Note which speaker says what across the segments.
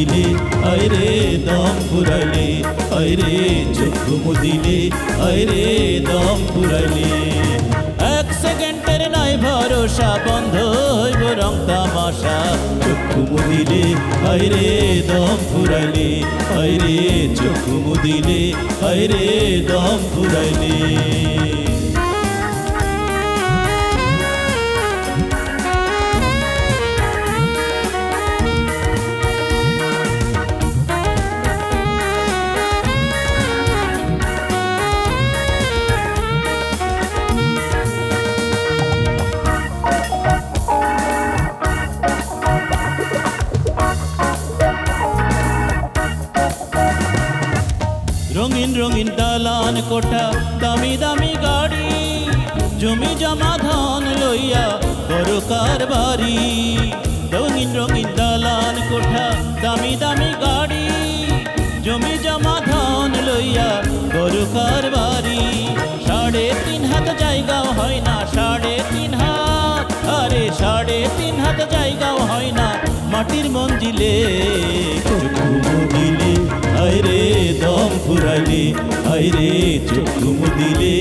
Speaker 1: মুদিলে আইরে দম ফুরাইলে আইরে চক্ষু মুদিলে আইরে দম ফুরাইলে। এক সেকেন্ডের নাই ভরসা, বন্ধ হইব রং তামাশা। চক্ষু মুদিলে আইরে দম ফুরাইলে আইরে চক্ষু মুদিলে আইরে দম ফুরাইলে। রঙিন রঙিন দালান কোঠা, দামি দামি গাড়ি, জমি জমা ধান লইয়া বড়। কারবারি রঙিন রঙিন দালান কোঠা, দামি দামি গাড়ি, জমি জমা ধান লইয়া বড়। কারবারি সাড়ে তিন হাত জায়গাও হয় না, সাড়ে তিন হাত, আরে সাড়ে তিন হাত জায়গাও হয় না। মাটির মঞ্জিলে চক্ষু মুদিলে আইরে দম ফুরাইলে আইরে চক্ষু মুদিলে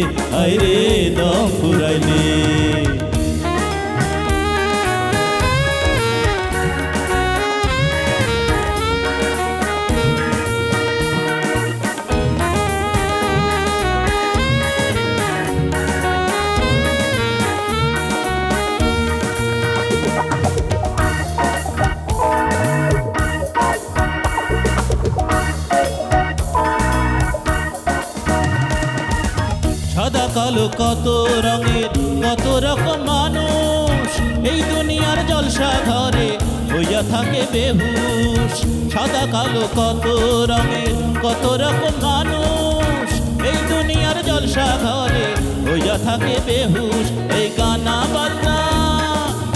Speaker 1: কালো কত রঙের, কত রকম মানুষ। এই দুনিয়ার জলসা ঘরে হইয়া থাকে বেহুশ। সাদা, কালো কত রঙের, কত রকম মানুষ। এই দুনিয়ার জলসা ঘরে হইয়া থাকে বেহুশ। এই গানা বাজনা,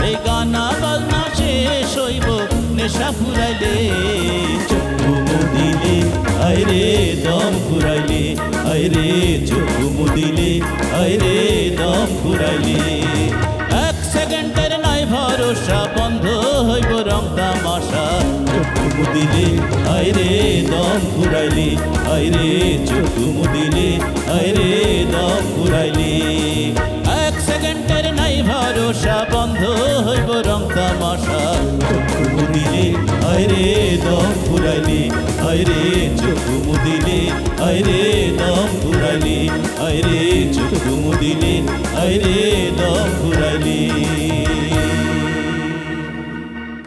Speaker 1: এই গানা বাজনা শেষ হইব, নেশা ফুরাইলে, চক্ষু মুদিলে, আইরে দম ফুরাইলে। আইরে চক্ষু মুদিলে আইরে দম ফুরাইলে এক সেকেন্ডের নাই ভরসা, বন্ধ হইব রং তামাশা। চক্ষু মুদিলে আইরে দম ফুরাইলে আইরে চক্ষু মুদিলে আইরে দম ফুরাইলে এক সেকেন্ডের নাই ভরসা, বন্ধ হইব রং তামাশা। চক্ষু মুদিলে আইরে দম ফুরাইলে আইরে চক্ষু আইরে চক্ষু মুদিলে আইরে দম ফুরাইলে